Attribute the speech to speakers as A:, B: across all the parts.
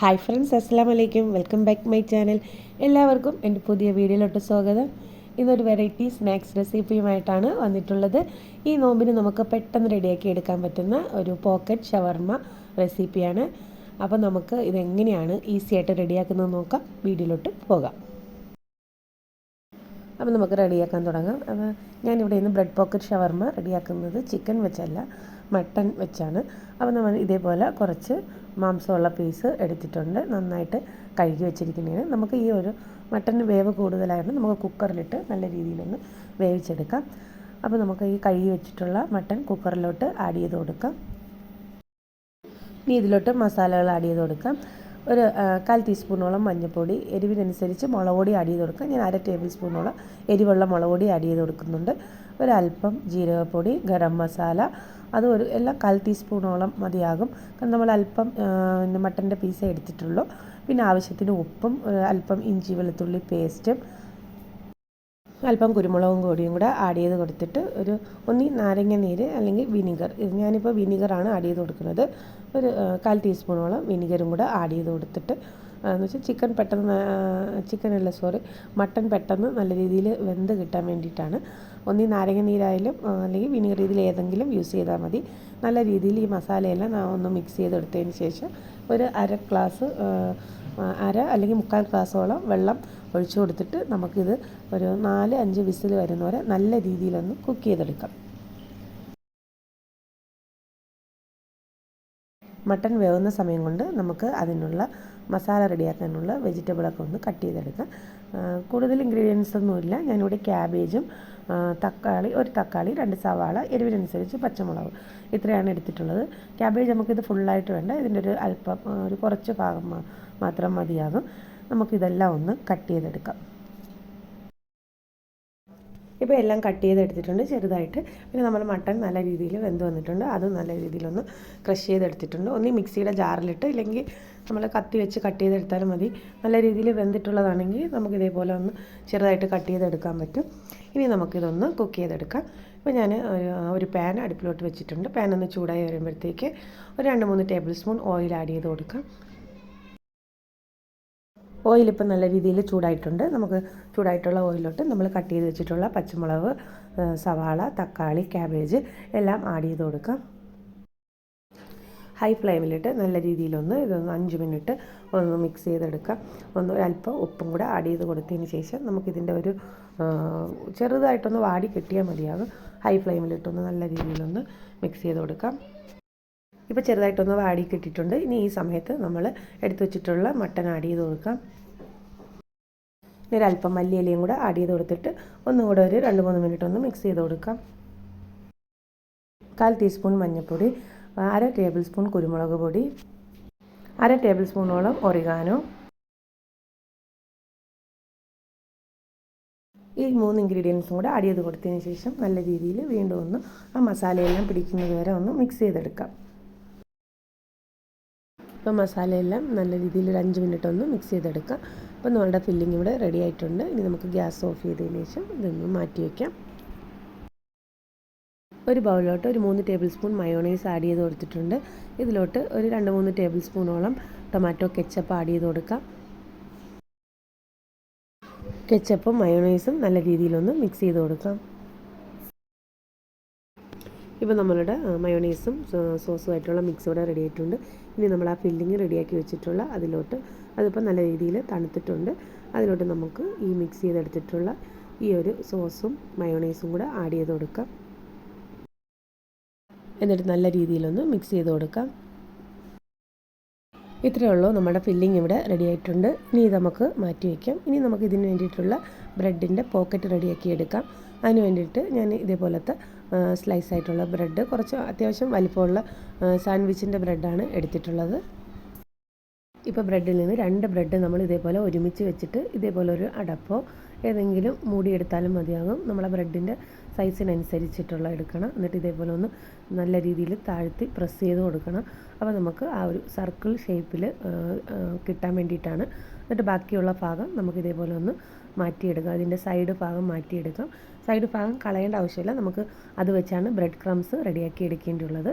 A: Hi friends അസ്സാം വലൈക്കും welcome back my channel എല്ലാവർക്കും എന്റെ പുതിയ വീഡിയോയിലോട്ട് സ്വാഗതം. ഇന്നൊരു വെറൈറ്റി സ്നാക്സ് റെസിപ്പിയുമായിട്ടാണ് വന്നിട്ടുള്ളത്. ഈ നോമ്പിന് നമുക്ക് പെട്ടെന്ന് റെഡിയാക്കി എടുക്കാൻ പറ്റുന്ന ഒരു പോക്കറ്റ് ഷവർമ്മ റെസിപ്പിയാണ് അപ്പോൾ നമുക്ക് ഇതെങ്ങനെയാണ് ഈസി ആയിട്ട് റെഡിയാക്കുന്നത് നോക്കാം. വീഡിയോയിലോട്ട് പോകാം. അപ്പോൾ നമുക്ക് റെഡിയാക്കാൻ തുടങ്ങാം. അപ്പോൾ ഞാനിവിടെ ഇന്ന് ബ്രെഡ് പോക്കറ്റ് ഷവർമ്മ റെഡിയാക്കുന്നത് ചിക്കൻ വെച്ചല്ല മട്ടൺ വെച്ചാണ്. അപ്പോൾ നമ്മൾ ഇതേപോലെ കുറച്ച് മാംസമുള്ള പീസ് എടുത്തിട്ടുണ്ട്. നന്നായിട്ട് കഴുകി വെച്ചിരിക്കുന്നതാണ് നമുക്ക് ഈ ഒരു മട്ടന് വേവ് കൂടുതലായിരുന്നു നമുക്ക് കുക്കറിലിട്ട് നല്ല രീതിയിലൊന്ന് വേവിച്ചെടുക്കാം. അപ്പോൾ നമുക്ക് ഈ കഴുകി വെച്ചിട്ടുള്ള മട്ടൺ കുക്കറിലോട്ട് ആഡ് ചെയ്ത് കൊടുക്കാം. ഇനി ഇതിലോട്ട് മസാലകൾ ആഡ് ചെയ്ത് കൊടുക്കാം. ഒരു കാൽ ടീസ്പൂണോളം മഞ്ഞൾപ്പൊടി എരിവിനനുസരിച്ച് മുളക് പൊടി ആഡ് ചെയ്ത് കൊടുക്കാം. ഞാൻ അര ടേബിൾ സ്പൂണോളം എരിവുള്ള മുളക് പൊടി ആഡ് ചെയ്ത് കൊടുക്കുന്നുണ്ട്. ഒരല്പം ജീരകപ്പൊടി ഗരം മസാല അത് ഒരു എല്ലാം കാൽ ടീസ്പൂണോളം മതിയാകും. കാരണം നമ്മൾ അല്പം പിന്നെ മട്ടന്റെ പീസേ എടുത്തിട്ടുള്ളൂ. പിന്നെ ആവശ്യത്തിന് ഉപ്പും അല്പം ഇഞ്ചി വെളുത്തുള്ളി പേസ്റ്റും അല്പം കുരുമുളകും കൂടിയും കൂടെ ആഡ് ചെയ്ത് കൊടുത്തിട്ട് ഒരു ഒന്നി നാരങ്ങ നീര് അല്ലെങ്കിൽ വിനിഗർ ഇത് ഞാനിപ്പോൾ വിനിഗറാണ് ആഡ് ചെയ്ത് കൊടുക്കുന്നത്. ഒരു കാൽ ടീസ്പൂണോളം വിനിഗറും കൂടെ ആഡ് ചെയ്ത് കൊടുത്തിട്ട് എന്ന് വെച്ചാൽ ചിക്കൻ പെട്ടെന്ന് ചിക്കൻ അല്ല സോറി മട്ടൻ പെട്ടെന്ന് നല്ല രീതിയിൽ വെന്ത് കിട്ടാൻ വേണ്ടിയിട്ടാണ്. ഒന്നി നാരങ്ങ നീരായാലും അല്ലെങ്കിൽ വിനീഗർ രീതിയിൽ ഏതെങ്കിലും യൂസ് ചെയ്താൽ മതി. നല്ല രീതിയിൽ ഈ മസാലയെല്ലാം ഒന്ന് മിക്സ് ചെയ്തെടുത്തതിന് ശേഷം ഒരു അര ഗ്ലാസ് അര അല്ലെങ്കിൽ മുക്കാൽ ഗ്ലാസ്സോളം വെള്ളം ഒഴിച്ചു കൊടുത്തിട്ട് നമുക്കിത് ഒരു നാല് അഞ്ച് വിസിൽ വരുന്ന വരുന്നവരെ നല്ല രീതിയിലൊന്ന് കുക്ക് ചെയ്തെടുക്കാം. മട്ടൺ വേവുന്ന സമയം കൊണ്ട് നമുക്ക് അതിനുള്ള മസാല റെഡിയാക്കാനുള്ള വെജിറ്റബിളൊക്കെ ഒന്ന് കട്ട് ചെയ്തെടുക്കാം കൂടുതൽ ഇൻഗ്രീഡിയൻസ് ഒന്നുമില്ല. ഞാനിവിടെ ക്യാബേജും തക്കാളി ഒരു തക്കാളി രണ്ട് സവാള എരിവിനനുസരിച്ച് പച്ചമുളക് ഇത്രയാണ് എടുത്തിട്ടുള്ളത്. ക്യാബേജ് നമുക്കിത് ഫുള്ളായിട്ട് വേണ്ട. ഇതിന്റെ ഒരു അല്പം ഒരു കുറച്ച് ഭാഗം മാത്രം മതിയാകും. നമുക്കിതെല്ലാം ഒന്ന് കട്ട് ചെയ്തെടുക്കാം. ഇപ്പോൾ എല്ലാം കട്ട് ചെയ്തെടുത്തിട്ടുണ്ട് ചെറുതായിട്ട്. പിന്നെ നമ്മൾ മട്ടൺ നല്ല രീതിയിൽ വെന്ത് വന്നിട്ടുണ്ട്. അതും നല്ല രീതിയിലൊന്ന് ക്രഷ് ചെയ്തെടുത്തിട്ടുണ്ട് ഒന്നി മിക്സിയുടെ ജാറിലിട്ട് ഇല്ലെങ്കിൽ നമ്മൾ കത്തി വെച്ച് കട്ട് ചെയ്തെടുത്താലും മതി. നല്ല രീതിയിൽ വെന്തിട്ടുള്ളതാണെങ്കിൽ നമുക്ക് ഇതേപോലെ ഒന്ന് ചെറുതായിട്ട് കട്ട് ചെയ്തെടുക്കാൻ പറ്റും. ഇനി നമുക്കിതൊന്ന് കുക്ക് ചെയ്തെടുക്കാം ഇപ്പോൾ ഞാൻ ഒരു പാൻ അടുപ്പിലോട്ട് വെച്ചിട്ടുണ്ട്. പാൻ ഒന്ന് ചൂടായി വരുമ്പോഴത്തേക്ക് ഒരു രണ്ട് മൂന്ന് ടേബിൾ സ്പൂൺ ഓയിൽ ആഡ് ചെയ്ത് കൊടുക്കാം. ഓയിൽ ഇപ്പം നല്ല രീതിയിൽ ചൂടായിട്ടുണ്ട്. നമുക്ക് ചൂടായിട്ടുള്ള ഓയിലോട്ട് നമ്മൾ കട്ട് ചെയ്ത് വെച്ചിട്ടുള്ള പച്ചമുളക് സവാള തക്കാളി ക്യാബേജ് എല്ലാം ആഡ് ചെയ്ത് കൊടുക്കാം. ഹൈ ഫ്ലെയിമിലിട്ട് നല്ല രീതിയിലൊന്ന് ഇതൊന്ന് അഞ്ച് മിനിറ്റ് ഒന്ന് മിക്സ് ചെയ്തെടുക്കാം. ഒന്ന് അല്പം ഉപ്പും കൂടെ ആഡ് ചെയ്ത് കൊടുത്തതിന് ശേഷം നമുക്കിതിന്റെ ഒരു ചെറുതായിട്ടൊന്ന് വാടി കിട്ടിയാൽ മതിയാകും. ഹൈ ഫ്ലെയിമിലിട്ടൊന്ന് നല്ല രീതിയിലൊന്ന് മിക്സ് ചെയ്ത് കൊടുക്കാം. ഇപ്പോൾ ചെറുതായിട്ടൊന്ന് വാടി കിട്ടിയിട്ടുണ്ട്. ഇനി ഈ സമയത്ത് നമ്മൾ എടുത്തു വെച്ചിട്ടുള്ള മട്ടൻ ആഡ് ചെയ്ത് കൊടുക്കാം. ഇനി ഒരല്പം മല്ലിയിലയും കൂടെ ആഡ് ചെയ്ത് കൊടുത്തിട്ട് ഒന്നുകൂടെ ഒരു രണ്ട് മൂന്ന് മിനിറ്റ് ഒന്ന് മിക്സ് ചെയ്ത് കൊടുക്കാം. കാൽ ടീസ്പൂൺ മഞ്ഞൾപ്പൊടി അര ടേബിൾ സ്പൂൺ കുരുമുളക് പൊടി അര ടേബിൾ സ്പൂണോളം ഒറിഗാനോ ഈ മൂന്ന് ഇൻഗ്രീഡിയൻസും കൂടെ ആഡ് ചെയ്ത് കൊടുത്തതിന് ശേഷം നല്ല രീതിയിൽ വീണ്ടും ഒന്ന് ആ മസാലയെല്ലാം പിടിക്കുന്നത് വരെ ഒന്ന് മിക്സ് ചെയ്തെടുക്കാം. ഇപ്പോൾ മസാലയെല്ലാം നല്ല രീതിയിൽ ഒരു അഞ്ച് മിനിറ്റ് ഒന്ന് മിക്സ് ചെയ്തെടുക്കാം. അപ്പോൾ നമ്മളുടെ ഫില്ലിംഗ് ഇവിടെ റെഡി ആയിട്ടുണ്ട്. ഇനി നമുക്ക് ഗ്യാസ് ഓഫ് ചെയ്തതിന് ശേഷം ഇതൊന്ന് മാറ്റി വയ്ക്കാം ഒരു ബൗളിലോട്ട് ഒരു മൂന്ന് ടേബിൾ സ്പൂൺ മയോണൈസ് ആഡ് ചെയ്ത് കൊടുത്തിട്ടുണ്ട്. ഇതിലോട്ട് ഒരു രണ്ട് മൂന്ന് ടേബിൾ സ്പൂണോളം ടൊമാറ്റോ കെച്ചപ്പ് ആഡ് ചെയ്ത് കൊടുക്കാം. കെച്ചപ്പും മയോണൈസും നല്ല രീതിയിലൊന്ന് മിക്സ് ചെയ്ത് കൊടുക്കാം. ഇപ്പോൾ നമ്മളുടെ മയോണൈസും സോസുമായിട്ടുള്ള മിക്സ് ഇവിടെ റെഡി ആയിട്ടുണ്ട്. ഇനി നമ്മൾ ആ ഫില്ലിങ് റെഡിയാക്കി വെച്ചിട്ടുള്ള അതിലോട്ട് അതിപ്പോൾ നല്ല രീതിയിൽ തണുത്തിട്ടുണ്ട്. അതിലോട്ട് നമുക്ക് ഈ മിക്സ് ചെയ്തെടുത്തിട്ടുള്ള ഈ ഒരു സോസും മയോണൈസും കൂടെ ആഡ് ചെയ്ത് കൊടുക്കാം. എന്നിട്ട് നല്ല രീതിയിലൊന്ന് മിക്സ് ചെയ്ത് കൊടുക്കാം. ഇത്രയേ ഉള്ളൂ നമ്മുടെ ഫില്ലിംഗ് ഇവിടെ റെഡി ആയിട്ടുണ്ട്. ഇനി നമുക്ക് മാറ്റി വയ്ക്കാം ഇനി നമുക്ക് ഇതിന് വേണ്ടിയിട്ടുള്ള ബ്രെഡിന്റെ പോക്കറ്റ് റെഡിയാക്കി എടുക്കാം. അതിന് വേണ്ടിയിട്ട് ഞാൻ ഇതേപോലത്തെ സ്ലൈസ് ആയിട്ടുള്ള ബ്രെഡ് കുറച്ച് അത്യാവശ്യം വലിപ്പമുള്ള സാൻഡ്വിച്ചിന്റെ ബ്രെഡാണ് എടുത്തിട്ടുള്ളത്. ഇപ്പോൾ ബ്രെഡിൽ നിന്ന് രണ്ട് ബ്രെഡ് നമ്മൾ ഇതേപോലെ ഒരുമിച്ച് വെച്ചിട്ട് ഇതേപോലെ ഒരു അടപ്പോ ഏതെങ്കിലും മൂടിയെടുത്താലും മതിയാകും. നമ്മളെ ബ്രെഡിന്റെ സൈസിനനുസരിച്ചിട്ടുള്ള എടുക്കണം. എന്നിട്ട് ഇതേപോലെ ഒന്ന് നല്ല രീതിയിൽ താഴ്ത്തി പ്രസ് ചെയ്ത് കൊടുക്കണം. അപ്പോൾ നമുക്ക് ആ ഒരു സർക്കിൾ ഷേപ്പിൽ കിട്ടാൻ വേണ്ടിയിട്ടാണ്. എന്നിട്ട് ബാക്കിയുള്ള ഭാഗം നമുക്ക് ഇതേപോലെ ഒന്ന് മാറ്റിയെടുക്കാം അതിന്റെ സൈഡ് ഭാഗം മാറ്റിയെടുക്കാം സൈഡ് ഭാഗം കളയേണ്ട ആവശ്യമില്ല. നമുക്ക് അത് വെച്ചാണ് ബ്രെഡ് ക്രംസ് റെഡിയാക്കി എടുക്കേണ്ടിയുള്ളത്.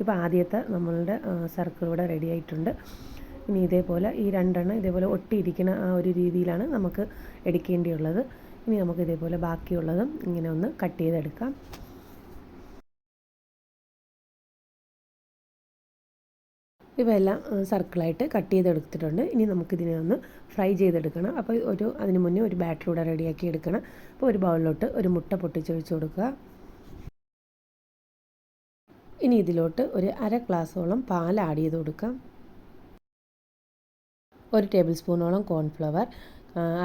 A: ഇപ്പോൾ ആദ്യത്തെ നമ്മളുടെ സർക്കിൾ ഇവിടെ റെഡി ആയിട്ടുണ്ട്. ഇനി ഇതേപോലെ ഈ രണ്ടെണ്ണം ഇതേപോലെ ഒട്ടിയിരിക്കുന്ന ആ ഒരു രീതിയിലാണ് നമുക്ക് എടുക്കേണ്ടിയുള്ളത്. ഇനി നമുക്ക് ഇതേപോലെ ബാക്കിയുള്ളതും ഇങ്ങനെ ഒന്ന് കട്ട് ചെയ്തെടുക്കാം. ഇവയെല്ലാം സർക്കിളായിട്ട് കട്ട് ചെയ്തെടുത്തിട്ടുണ്ട്. ഇനി നമുക്കിതിനെ ഒന്ന് ഫ്രൈ ചെയ്തെടുക്കണം. അപ്പോൾ ഒരു അതിന് മുന്നേ ഒരു ബാറ്റർ കൂടെ റെഡിയാക്കി എടുക്കണം. അപ്പോൾ ഒരു ബൗളിലോട്ട് ഒരു മുട്ട പൊട്ടിച്ചൊഴിച്ച് കൊടുക്കുക. ഇനി ഇതിലോട്ട് ഒരു അര ഗ്ലാസ്സോളം പാൽ ആഡ് ചെയ്ത് കൊടുക്കാം. ഒരു ടേബിൾ സ്പൂണോളം കോൺഫ്ലവർ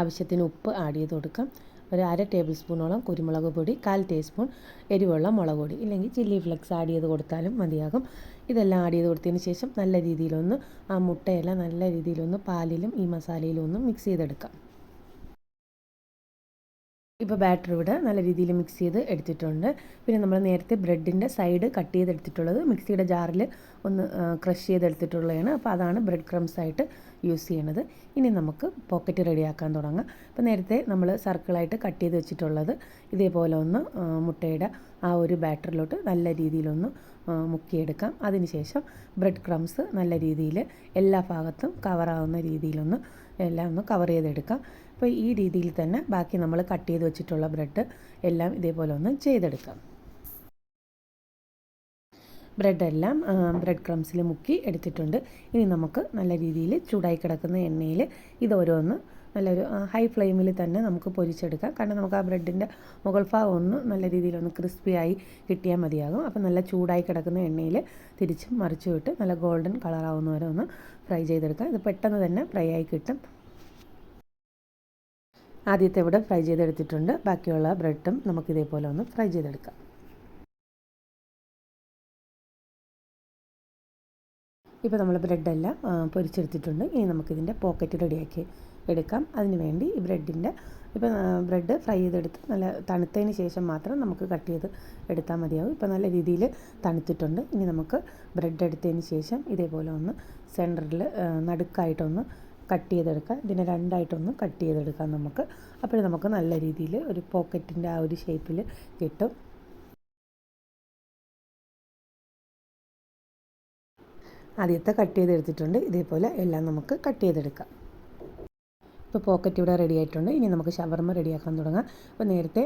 A: ആവശ്യത്തിന് ഉപ്പ് ആഡ് ചെയ്ത് കൊടുക്കാം. ഒരു അര ടേബിൾ സ്പൂണോളം കുരുമുളക് പൊടി കാൽ ടീസ്പൂൺ എരിവുള്ള മുളക് പൊടി. ഇല്ലെങ്കിൽ ചില്ലി ഫ്ലെക്സ് ആഡ് ചെയ്ത് കൊടുത്താലും മതിയാകും. ഇതെല്ലാം ആഡ് ചെയ്ത് കൊടുത്തതിന് ശേഷം നല്ല രീതിയിലൊന്ന് ആ മുട്ടയെല്ലാം നല്ല രീതിയിലൊന്ന് പാലിലും ഈ മസാലയിലും ഒന്ന് മിക്സ് ചെയ്തെടുക്കാം. ഇപ്പോൾ ബാറ്റർ ഇവിടെ നല്ല രീതിയിൽ മിക്സ് ചെയ്ത് എടുത്തിട്ടുണ്ട്. പിന്നെ നമ്മൾ നേരത്തെ ബ്രെഡിന്റെ സൈഡ് കട്ട് ചെയ്തെടുത്തിട്ടുള്ളത് മിക്സിയുടെ ജാറിൽ ഒന്ന് ക്രഷ് ചെയ്തെടുത്തിട്ടുള്ളതാണ്. അപ്പോൾ അതാണ് ബ്രെഡ് ക്രംസ് ആയിട്ട് യൂസ് ചെയ്യണത്. ഇനി നമുക്ക് പോക്കറ്റ് റെഡിയാക്കാൻ തുടങ്ങാം. അപ്പോൾ നേരത്തെ നമ്മൾ സർക്കിളായിട്ട് കട്ട് ചെയ്ത് വെച്ചിട്ടുള്ളത് ഇതേപോലെ ഒന്ന് മുട്ടയുടെ ആ ഒരു ബാറ്ററിലോട്ട് നല്ല രീതിയിലൊന്ന് മുക്കിയെടുക്കാം. അതിനുശേഷം ബ്രെഡ് ക്രംസ് നല്ല രീതിയിൽ എല്ലാ ഭാഗത്തും കവറാവുന്ന രീതിയിലൊന്ന് എല്ലാം ഒന്ന് കവർ ചെയ്തെടുക്കാം. അപ്പോൾ ഈ രീതിയിൽ തന്നെ ബാക്കി നമ്മൾ കട്ട് ചെയ്ത് വെച്ചിട്ടുള്ള ബ്രെഡ് എല്ലാം ഇതേപോലെ ഒന്ന് ചെയ്തെടുക്കാം. ബ്രെഡെല്ലാം ബ്രെഡ് ക്രംസിൽ മുക്കി എടുത്തിട്ടുണ്ട്. ഇനി നമുക്ക് നല്ല രീതിയിൽ ചൂടായി കിടക്കുന്ന എണ്ണയിൽ ഇതോരോന്ന് നല്ലൊരു ഹൈ ഫ്ലെയിമിൽ തന്നെ നമുക്ക് പൊരിച്ചെടുക്കാം. കാരണം നമുക്ക് ആ ബ്രെഡിന്റെ മുകൾ ഭാഗം ഒന്ന് നല്ല രീതിയിലൊന്ന് ക്രിസ്പിയായി കിട്ടിയാൽ മതിയാകും. അപ്പോൾ നല്ല ചൂടായി കിടക്കുന്ന എണ്ണയിൽ തിരിച്ചും മറിച്ചും ഇട്ട് നല്ല ഗോൾഡൻ കളറാവുന്ന വരെ ഒന്ന് ഫ്രൈ ചെയ്തെടുക്കാം. ഇത് പെട്ടെന്ന് തന്നെ ഫ്രൈ ആയി കിട്ടും. ആദ്യത്തെ ഇവിടെ ഫ്രൈ ചെയ്തെടുത്തിട്ടുണ്ട്. ബാക്കിയുള്ള ബ്രെഡും നമുക്കിതേപോലെ ഒന്ന് ഫ്രൈ ചെയ്തെടുക്കാം. ഇപ്പോൾ നമ്മൾ ബ്രെഡെല്ലാം പൊരിച്ചെടുത്തിട്ടുണ്ട്. ഇനി നമുക്കിതിന്റെ പോക്കറ്റ് റെഡിയാക്കി എടുക്കാം. അതിന് വേണ്ടി ഈ ബ്രെഡിന്റെ ഇപ്പോൾ ബ്രെഡ് ഫ്രൈ ചെയ്തെടുത്ത് നല്ല തണുത്തതിന് ശേഷം മാത്രം നമുക്ക് കട്ട് ചെയ്ത് എടുത്താൽ മതിയാവും. ഇപ്പോൾ നല്ല രീതിയിൽ തണുത്തിട്ടുണ്ട്. ഇനി നമുക്ക് ബ്രെഡ് എടുത്തതിന് ശേഷം ഇതേപോലെ ഒന്ന് സെന്ററിൽ നടുക്കായിട്ടൊന്ന് കട്ട് ചെയ്തെടുക്കാം. ഇതിനെ രണ്ടായിട്ടൊന്ന് കട്ട് ചെയ്തെടുക്കാം നമുക്ക്. അപ്പോൾ നമുക്ക് നല്ല രീതിയിൽ ഒരു പോക്കറ്റിന്റെ ആ ഒരു ഷേപ്പിൽ കിട്ടും. ആദ്യത്തെ കട്ട് ചെയ്തെടുത്തിട്ടുണ്ട്. ഇതേപോലെ എല്ലാം നമുക്ക് കട്ട് ചെയ്തെടുക്കാം. ഇപ്പോൾ പോക്കറ്റ് ഇവിടെ റെഡി ആയിട്ടുണ്ട്. ഇനി നമുക്ക് ഷവർമ റെഡിയാക്കാൻ തുടങ്ങാം. അപ്പോൾ നേരത്തെ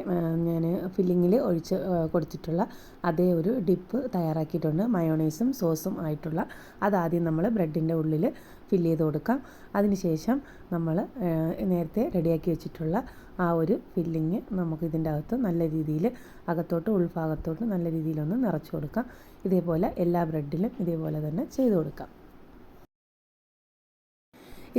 A: ഞാൻ ഫില്ലിങ്ങിൽ ഒഴിച്ച് കൊടുത്തിട്ടുള്ള അതേ ഒരു ഡിപ്പ് തയ്യാറാക്കിയിട്ടുണ്ട്. മയോണൈസും സോസും ആയിട്ടുള്ള. അതാദ്യം നമ്മൾ ബ്രെഡിന്റെ ഉള്ളിൽ ഫില്ല് ചെയ്ത് കൊടുക്കാം. അതിനുശേഷം നമ്മൾ നേരത്തെ റെഡിയാക്കി വെച്ചിട്ടുള്ള ആ ഒരു ഫില്ലിങ് നമുക്ക് ഇതിന്റെ അകത്ത് നല്ല രീതിയിൽ അകത്തോട്ട് ഉൾഭാഗത്തോട്ട് നല്ല രീതിയിലൊന്ന് നിറച്ച് കൊടുക്കാം. ഇതേപോലെ എല്ലാ ബ്രെഡിലും ഇതേപോലെ തന്നെ ചെയ്ത് കൊടുക്കാം.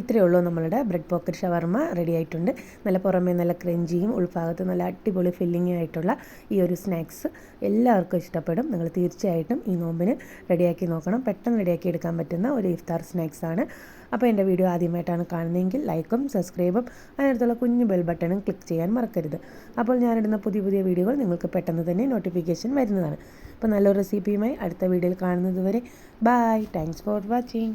A: ഇത്രയേ ഉള്ളൂ നമ്മളുടെ ബ്രെഡ് പോക്കറ്റ് ഷവർമ്മ റെഡി ആയിട്ടുണ്ട്. നല്ല പുറമേ നല്ല ക്രഞ്ചിയും ഉൾഭാഗത്ത് നല്ല അടിപൊളി ഫില്ലിങ്ങും ആയിട്ടുള്ള ഈ ഒരു സ്നാക്സ് എല്ലാവർക്കും ഇഷ്ടപ്പെടും. നിങ്ങൾ തീർച്ചയായിട്ടും ഈ നോമ്പിന് റെഡിയാക്കി നോക്കണം. പെട്ടെന്ന് റെഡിയാക്കി എടുക്കാൻ പറ്റുന്ന ഒരു ഇഫ്താർ സ്നാക്സ് ആണ്. അപ്പോൾ എന്റെ വീഡിയോ ആദ്യമായിട്ടാണ് കാണുന്നതെങ്കിൽ ലൈക്കും സബ്സ്ക്രൈബും അതിനടുത്തുള്ള കുഞ്ഞു ബെൽ ബട്ടണും ക്ലിക്ക് ചെയ്യാൻ മറക്കരുത്. അപ്പോൾ ഞാനിടുന്ന പുതിയ പുതിയ വീഡിയോകൾ നിങ്ങൾക്ക് പെട്ടെന്ന് തന്നെ നോട്ടിഫിക്കേഷൻ വരുന്നതാണ്. അപ്പോൾ നല്ലൊരു റെസിപ്പിയുമായി അടുത്ത വീഡിയോയിൽ കാണുന്നത് വരെ. Thanks for watching